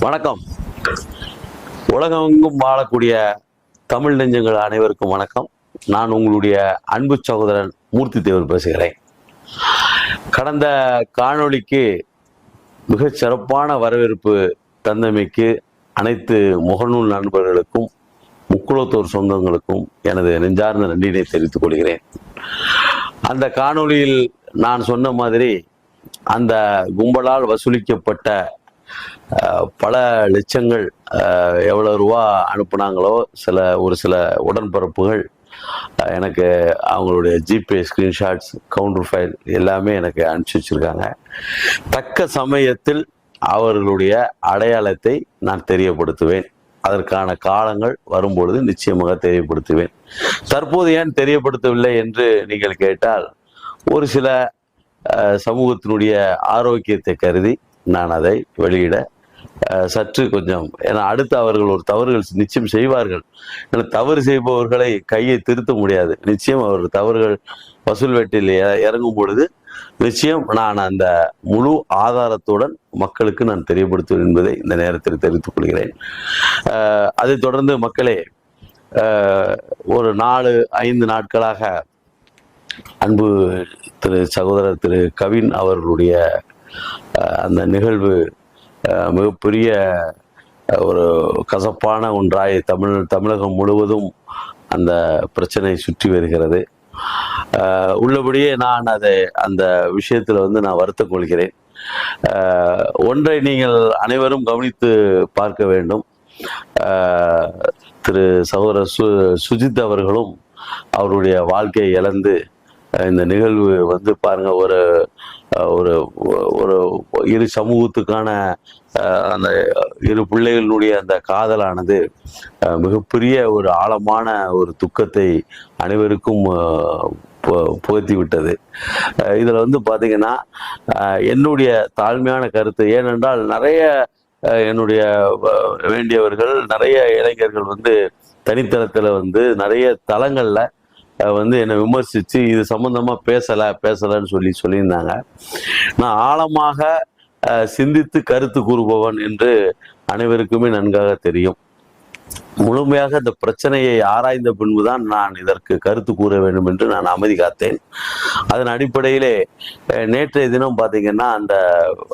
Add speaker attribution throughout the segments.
Speaker 1: வணக்கம். உலகமெங்கும் வாழக்கூடிய தமிழ் நெஞ்சங்கள் அனைவருக்கும் வணக்கம். நான் உங்களுடைய அன்பு சகோதரன் மூர்த்தி தேவர் பேசுகிறேன். கடந்த காணொளிக்கு மிகச் சிறப்பான வரவேற்பு தந்தமைக்கு அனைத்து முகநூல் நண்பர்களுக்கும் முக்குளத்தோர் சொந்தங்களுக்கும் எனது நெஞ்சார்ந்த நன்றினை தெரிவித்துக் கொள்கிறேன். அந்த காணொளியில் நான் சொன்ன மாதிரி அந்த கும்பலால் வசூலிக்கப்பட்ட பல லட்சங்கள் எவ்வளோ ரூபா அனுப்புனாங்களோ சில ஒரு சில உடன்பிறப்புகள் எனக்கு அவங்களுடைய ஜிபே ஸ்க்ரீன்ஷாட்ஸ் கவுண்டர் ஃபைல் எல்லாமே எனக்கு அனுப்பிச்சி வச்சுருக்காங்க. தக்க சமயத்தில் அவர்களுடைய அடையாளத்தை நான் தெரியப்படுத்துவேன். அதற்கான காலங்கள் வரும்பொழுது நிச்சயமாக தெரியப்படுத்துவேன். தற்போது ஏன் தெரியப்படுத்தவில்லை என்று நீங்கள் கேட்டால் ஒரு சில சமூகத்தினுடைய ஆரோக்கியத்தை கருதி நான் அதை வெளியிட சற்று கொஞ்சம். ஏன்னா அடுத்து அவர்கள் ஒரு தவறுகள் நிச்சயம் செய்வார்கள். ஏன்னா தவறு செய்பவர்களை கையை திருத்த முடியாது. நிச்சயம் அவர் தவறுகள் வசூல் வேட்டில் இறங்கும் பொழுது நிச்சயம் நான் அந்த முழு ஆதாரத்துடன் மக்களுக்கு நான் தெரியப்படுத்துவேன் என்பதை இந்த நேரத்தில் தெரிவித்துக் கொள்கிறேன். அதைத் தொடர்ந்து மக்களே ஒரு நாலு ஐந்து நாட்களாக அன்பு திரு சகோதரர் திரு கவின் அவர்களுடைய அந்த நிகழ்வு மிகப்பெரிய ஒரு கசப்பான ஒன்றாய் தமிழ் தமிழகம் முழுவதும் அந்த பிரச்சனை சுற்றி வருகிறது. உள்ளபடியே நான் அதை அந்த விஷயத்தில் வந்து நான் வருத்தம் கொள்கிறேன். ஒன்றை நீங்கள் அனைவரும் கவனித்து பார்க்க வேண்டும். திரு சகோதரர் சு சுஜித் அவர்களும் அவருடைய வாழ்க்கையை இழந்து இந்த நிகழ்வு வந்து பாருங்க ஒரு ஒரு ஒரு இரு சமூகத்துக்கான அந்த இரு பிள்ளைகளுடைய அந்த காதலானது மிகப்பெரிய ஒரு ஆழமான ஒரு துக்கத்தை அனைவருக்கும் புகத்தி விட்டது இதில் வந்து பார்த்திங்கன்னா என்னுடைய தாழ்மையான கருத்து ஏனென்றால் நிறைய என்னுடைய வேண்டியவர்கள் நிறைய இளைஞர்கள் வந்து தனித்தளத்தில் வந்து நிறைய தளங்களில் வந்து என்னை விமர்சிச்சு இது சம்மந்தமாக பேசலை பேசலைன்னு சொல்லி சொல்லியிருந்தாங்க. நான் ஆழமாக சிந்தித்து கருத்து கூறுபவன் என்று அனைவருக்குமே நன்காக தெரியும். முழுமையாக இந்த பிரச்சனையை ஆராய்ந்த பின்புதான் நான் இதற்கு கருத்து கூற வேண்டும் என்று நான் அமைதி காத்தேன். அதன் அடிப்படையிலே நேற்றைய தினம் பார்த்தீங்கன்னா அந்த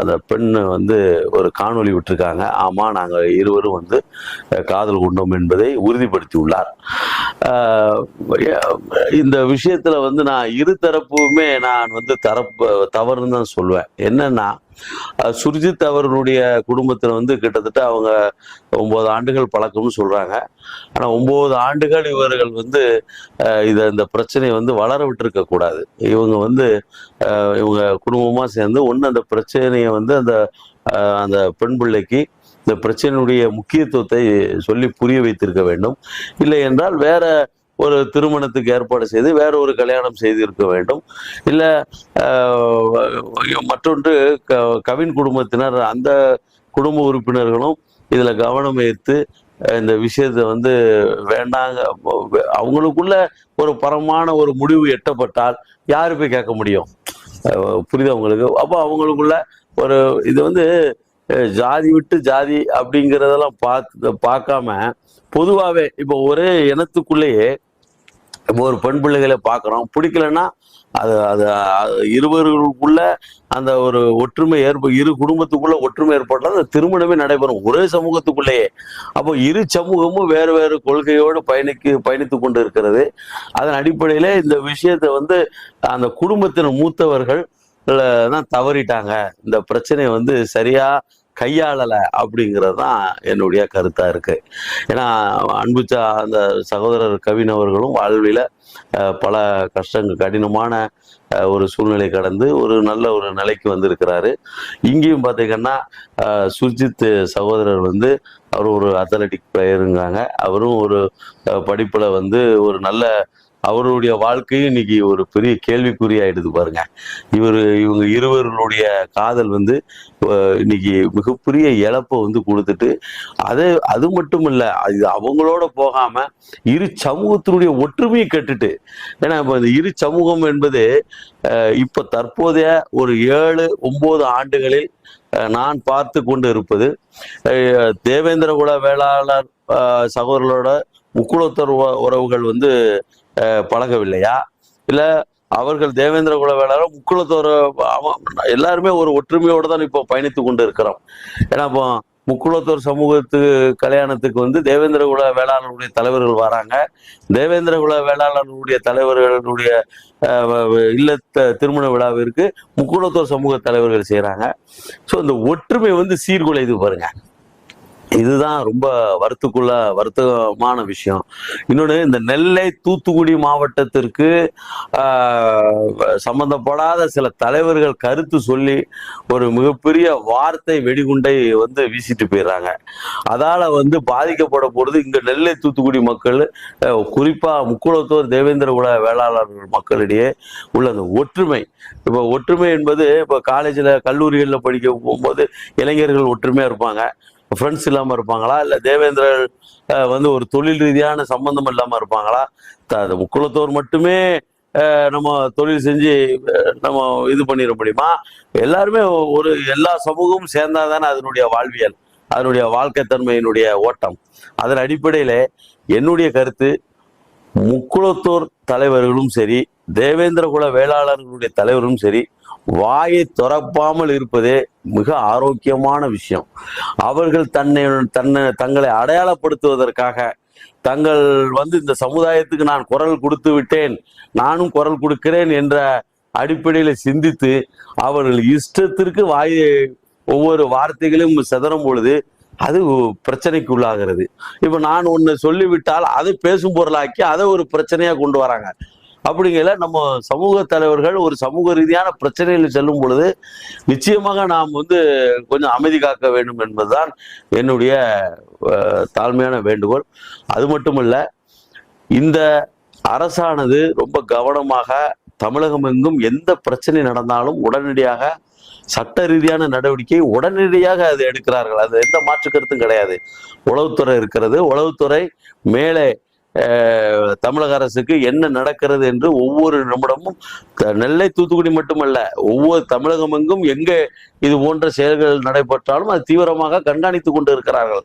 Speaker 1: அந்த பெண் வந்து ஒரு காணொலி விட்டுருக்காங்க. ஆமா நாங்கள் இருவரும் வந்து காதல் கொண்டோம் என்பதை உறுதிப்படுத்தி உள்ளார் இந்த விஷயத்துல வந்து நான் இரு தரப்புமே நான் வந்து தரப்பு தவறுன்னு தான் சொல்லுவேன் என்னன்னா சுர்ஜித் அவர்களுடைய குடும்பத்துல வந்து கிட்டத்தட்ட அவங்க ஒன்பது ஆண்டுகள் பழக்கம்னு சொல்றாங்க. ஆனா ஒன்பது ஆண்டுகள் இவர்கள் வந்து அஹ், இத இந்த பிரச்சனையை வந்து வளர விட்டுருக்கக்கூடாது இவங்க வந்து அஹ், இவங்க குடும்பமா சேர்ந்து ஒண்ணு அந்த பிரச்சனையை வந்து அந்த அஹ், அந்த பெண் பிள்ளைக்கு இந்த பிரச்சனையுடைய முக்கியத்துவத்தை சொல்லி புரிய வைத்திருக்க வேண்டும். இல்லை என்றால் வேற ஒரு திருமணத்துக்கு ஏற்பாடு செய்து வேற ஒரு கல்யாணம் செய்திருக்க வேண்டும். இல்ல மற்றொன்று க- கவின் குடும்பத்தினர் அந்த குடும்ப உறுப்பினர்களும் இதுல கவனம் ஈர்த்து இந்த விஷயத்தை வந்து வேண்டாங்க அவங்களுக்குள்ள ஒரு பரமான ஒரு முடிவு எட்டப்பட்டால் யாரு போய் கேட்க முடியும்? புரியுது அவங்களுக்கு அப்போ அவங்களுக்குள்ள ஒரு இது வந்து ஜாதி விட்டு ஜாதி அப்படிங்கிறதெல்லாம் பார்த்து பார்க்காம பொதுவாகவே இப்போ ஒரே இனத்துக்குள்ளேயே ஒரு பெண் பிள்ளைகளை பார்க்குறோம் பிடிக்கலன்னா அது அது இருவர்களுக்குள்ள இருவருக்குள்ள அந்த ஒரு ஒற்றுமை ஏற்ப இரு குடும்பத்துக்குள்ள ஒற்றுமை ஏற்பட்டால் அந்த திருமணமே நடைபெறும் ஒரே சமூகத்துக்குள்ளேயே. அப்போ இரு சமூகமும் வேறு வேறு கொள்கையோடு பயணிக்கு பயணித்து கொண்டு இருக்கிறது அதன் அடிப்படையில இந்த விஷயத்தை வந்து அந்த குடும்பத்தின் மூத்தவர்கள் தான் தவறிட்டாங்க. இந்த பிரச்சனையை வந்து சரியா கையாளலை அப்படிங்கிறது தான் என்னுடைய கருத்தாக இருக்குது ஏன்னா அன்புச்சா அந்த சகோதரர் கவின் அவர்களும் பல கஷ்டங்கள் கடினமான ஒரு சூழ்நிலை கடந்து ஒரு நல்ல ஒரு நிலைக்கு வந்திருக்கிறாரு. இங்கேயும் பார்த்தீங்கன்னா சுஜித் சுர்ஜித் சகோதரர் வந்து அவர் ஒரு அத்லட்டிக் பிளேயருங்காங்க அவரும் ஒரு படிப்பில் வந்து ஒரு நல்ல அவருடைய வாழ்க்கையும் இன்னைக்கு ஒரு பெரிய கேள்விக்குறியாயிடுது பாருங்க. இவர் இவங்க இருவர்களுடைய காதல் வந்து இன்னைக்கு மிகப்பெரிய இழப்பை வந்து கொடுத்துட்டு அது அது மட்டும் இல்லை அது அவங்களோட போகாம இரு சமூகத்தினுடைய ஒற்றுமையை கெட்டுட்டு ஏன்னா இப்போ இந்த இரு சமூகம் என்பது இப்போ தற்போதைய ஒரு ஏழு ஒன்பது ஆண்டுகளில் நான் பார்த்து கொண்டு இருப்பது தேவேந்திர குல வேளாளர் சகோதரர்களோட முக்குளத்தர் உ- உறவுகள் வந்து பழகவில்லையா? இல்ல அவர்கள் தேவேந்திர குல வேளாளர் முக்குளத்தோர் எல்லாருமே ஒரு ஒற்றுமையோடு தான் இப்போ பயணித்து கொண்டு இருக்கிறோம் ஏன்னா இப்போ முக்குளத்தோர் சமூகத்து கல்யாணத்துக்கு வந்து தேவேந்திர குல வேளாளருடைய தலைவர்கள் வராங்க. தேவேந்திர குல வேளாளர்களுடைய தலைவர்களுடைய அஹ், இல்லத்த திருமண விழாவிற்கு முக்குளத்தோர் சமூக தலைவர்கள் செய்கிறாங்க ஸோ இந்த ஒற்றுமை வந்து சீர்குலைது பாருங்க. இதுதான் ரொம்ப வருத்துக்குள்ள வருத்தமான விஷயம். இன்னொன்று இந்த நெல்லை தூத்துக்குடி மாவட்டத்திற்கு சம்பந்தப்படாத சில தலைவர்கள் கருத்து சொல்லி ஒரு மிகப்பெரிய வார்த்தை வெடிகுண்டை வந்து வீசிட்டு போயிடுறாங்க. அதால வந்து பாதிக்கப்பட போகிறது இங்கே நெல்லை தூத்துக்குடி மக்கள் குறிப்பாக முக்குளத்தூர் தேவேந்திர குல வேளாளர்கள் மக்களிடையே உள்ள அந்த ஒற்றுமை. இப்போ ஒற்றுமை என்பது இப்போ காலேஜில் கல்லூரிகளில் படிக்க போகும்போது இளைஞர்கள் ஒற்றுமையாக இருப்பாங்க. ஃப்ரெண்ட்ஸ் இல்லாமல் இருப்பாங்களா? இல்லை தேவேந்திரர் வந்து ஒரு தொழில் ரீதியான சம்பந்தம் இல்லாமல் இருப்பாங்களா? த- அது மட்டுமே நம்ம தொழில் செஞ்சு நம்ம இது பண்ணிட முடியுமா? எல்லாருமே ஒரு எல்லா சமூகமும் சேர்ந்தாதானே அதனுடைய வாழ்வியல் அதனுடைய வாழ்க்கை தன்மையினுடைய ஓட்டம். அதன் அடிப்படையில் என்னுடைய கருத்து முக்குளத்தோர் தலைவர்களும் சரி தேவேந்திர குல வேளாளர்களுடைய தலைவரும் சரி வாயை துறப்பாமல் இருப்பதே மிக ஆரோக்கியமான விஷயம். அவர்கள் தன்னை தன்னை தங்களை அடையாளப்படுத்துவதற்காக தங்கள் வந்து இந்த சமுதாயத்துக்கு நான் குரல் கொடுத்து விட்டேன் நானும் குரல் கொடுக்கிறேன் என்ற அடிப்படையில் சிந்தித்து அவர்கள் இஷ்டத்திற்கு வாயை ஒவ்வொரு வார்த்தைகளையும் சிதறும் பொழுது அது பிரச்சனைக்கு உள்ளாகிறது இப்போ நான் ஒன்று சொல்லிவிட்டால் அதை பேசும் பொருளாக்கி அதை ஒரு பிரச்சனையா கொண்டு வராங்க. அப்படிங்கிற நம்ம சமூக தலைவர்கள் ஒரு சமூக ரீதியான பிரச்சனையில் செல்லும் பொழுது நிச்சயமாக நாம் வந்து கொஞ்சம் அமைதி காக்க வேண்டும் என்பதுதான் என்னுடைய தாழ்மையான வேண்டுகோள். அது மட்டுமல்ல இந்த அரசானது ரொம்ப கவனமாக தமிழகம் எங்கும் எந்த பிரச்சனை நடந்தாலும் உடனடியாக சட்ட ரீதியான நடவடிக்கை உடனடியாக அது எடுக்கிறார்கள். அது எந்த மாற்று கருத்தும் கிடையாது. உளவுத்துறை இருக்கிறது. உளவுத்துறை மேலே தமிழக அரசுக்கு என்ன நடக்கிறது என்று ஒவ்வொரு நிமிடமும் நெல்லை தூத்துக்குடி மட்டுமல்ல ஒவ்வொரு தமிழகம் எங்கும் எங்கே இது போன்ற செயல்கள் நடைபெற்றாலும் அது தீவிரமாக கண்காணித்து கொண்டு இருக்கிறார்கள்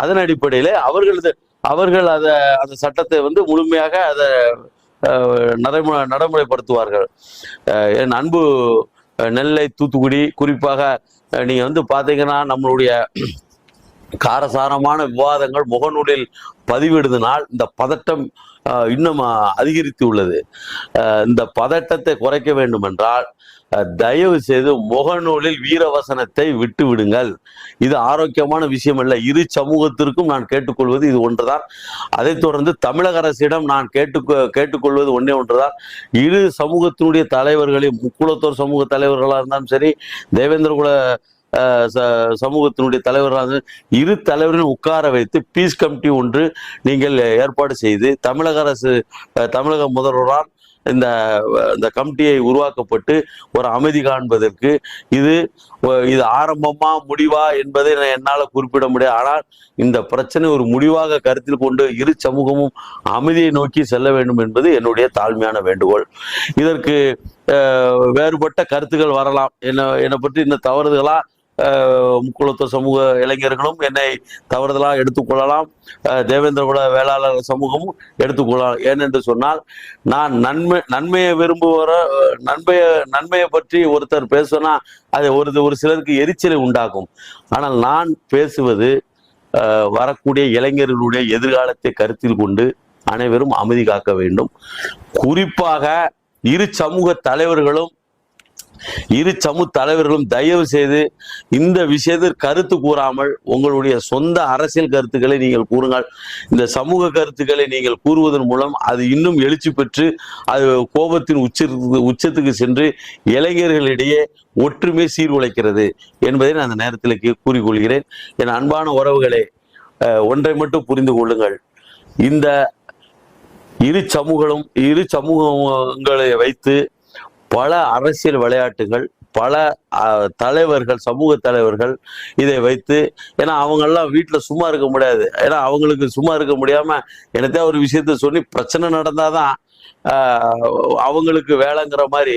Speaker 1: அதன் அடிப்படையில் அவர்களது அவர்கள் அதை அந்த சட்டத்தை வந்து முழுமையாக அதை நடைமுறை நடைமுறைப்படுத்துவார்கள். என் அன்பு நெல்லை தூத்துக்குடி குறிப்பாக நீங்கள் நீங்க வந்து பார்த்தீங்கன்னா நம்மளுடைய காரசாரமான விவாதங்கள் முகநூலில் பதிவிடுதனால் இந்த பதட்டம் இன்னும் அதிகரித்து உள்ளது இந்த பதட்டத்தை குறைக்க வேண்டும் என்றால் தயவு செய்து முகநூலில் வீரவசனத்தை விட்டு விடுங்கள் இது ஆரோக்கியமான விஷயம் அல்ல இரு சமூகத்திற்கும் நான் கேட்டுக்கொள்வது இது ஒன்றுதான். அதைத் தொடர்ந்து தமிழக அரசிடம் நான் கேட்டு கேட்டுக்கொள்வது ஒன்றே ஒன்றுதான். இரு சமூகத்தினுடைய தலைவர்களையும் முக்குளத்தோர் சமூக தலைவர்களாக இருந்தாலும் சரி தேவேந்திர குல சமூகத்தினுடைய தலைவராக இரு தலைவரையும் உட்கார வைத்து பீஸ் கமிட்டி ஒன்று நீங்கள் ஏற்பாடு செய்து தமிழக அரசு தமிழக முதல்வரால் இந்த இந்த கமிட்டியை உருவாக்கப்பட்டு ஒரு அமைதி காண்பதற்கு இது இது ஆரம்பமா முடிவா என்பதை நான் என்னால் குறிப்பிட முடியாது. ஆனால் இந்த பிரச்சனை ஒரு முடிவாக கருத்தில் கொண்டு இரு சமூகமும் அமைதியை நோக்கி செல்ல வேண்டும் என்பது என்னுடைய தாழ்மையான வேண்டுகோள். இதற்கு வேறுபட்ட கருத்துக்கள் வரலாம். என்ன என்னை பற்றி இந்த தவறுதலா அஹ், சமூக இளைஞர்களும் என்னை தவறுதலாக எடுத்துக்கொள்ளலாம். தேவேந்திரகுல வேளாளர் சமூகமும் எடுத்துக்கொள்ளலாம். ஏனென்று சொன்னால் நான் நன்மை நன்மையை விரும்புகிற நன்மையை நன்மையை பற்றி ஒருத்தர் பேசுனா அது ஒரு ஒரு சிலருக்கு எரிச்சலை உண்டாக்கும். ஆனால் நான் பேசுவது வரக்கூடிய இளைஞர்களுடைய எதிர்காலத்தை கருத்தில் கொண்டு அனைவரும் அமைதி காக்க வேண்டும். குறிப்பாக இரு சமூக தலைவர்களும் இரு சமூக தலைவர்களும் தயவு செய்து இந்த விஷயத்தில் கருத்து கூறாமல் உங்களுடைய சொந்த அரசியல் கருத்துக்களை நீங்கள் கூறுங்கள். இந்த சமூக கருத்துக்களை நீங்கள் கூறுவதன் மூலம் அது இன்னும் எழுச்சி பெற்று அது கோபத்தின் உச்ச உச்சத்துக்கு சென்று இளைஞர்களிடையே ஒற்றுமை சீர்குலைக்கிறது என்பதை நான் அந்த நேரத்தில் கூறிக்கொள்கிறேன். என் அன்பான உறவுகளே ஒன்றை மட்டும் புரிந்து கொள்ளுங்கள். இந்த இரு சமூகங்களும் இரு சமூகங்களை வைத்து பல அரசியல் விளையாட்டுகள் பல தலைவர்கள் சமூக தலைவர்கள் இதை வைத்து ஏன்னா அவங்கெல்லாம் வீட்டில் சும்மா இருக்க முடியாது. ஏன்னா அவங்களுக்கு சும்மா இருக்க முடியாமல் என்னத்தையா ஒரு விஷயத்த சொல்லி பிரச்சனை நடந்தாதான் அவங்களுக்கு வேலைங்கிற மாதிரி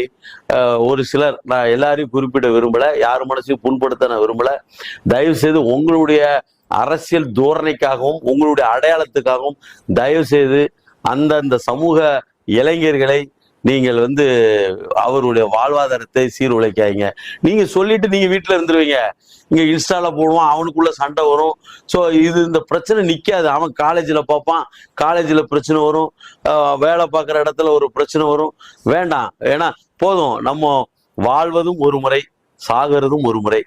Speaker 1: ஒரு சிலர் நான் எல்லாரையும் குறிப்பிட விரும்பல யார் மனசையும் புண்படுத்த நான் விரும்பல. தயவு செய்து உங்களுடைய அரசியல் தோரணைக்காகவும் உங்களுடைய அடையாளத்துக்காகவும் தயவு செய்து அந்தந்த சமூக இளைஞர்களை நீங்கள் வந்து அவருடைய வாழ்வாதாரத்தை சீர்குலைக்காதீங்க. நீங்க சொல்லிட்டு நீங்க வீட்டுல இருந்துருவீங்க. இங்க இன்ஸ்டால போடுவான் அவனுக்குள்ள சண்டை வரும். ஸோ இது இந்த பிரச்சனை நிக்காது. அவன் காலேஜில் பார்ப்பான். காலேஜில் பிரச்சனை வரும். வேலை பார்க்குற இடத்துல ஒரு பிரச்சனை வரும். வேண்டாம். ஏன்னா போதும். நம்ம வாழ்வதும் ஒரு முறை சாகிறதும் ஒரு முறை.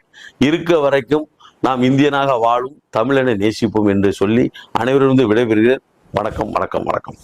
Speaker 1: இருக்க வரைக்கும் நாம் இந்தியனாக வாழும் தமிழனை நேசிப்போம் என்று சொல்லி அனைவரும் விடைபெறுகிறேன். வணக்கம் வணக்கம் வணக்கம்.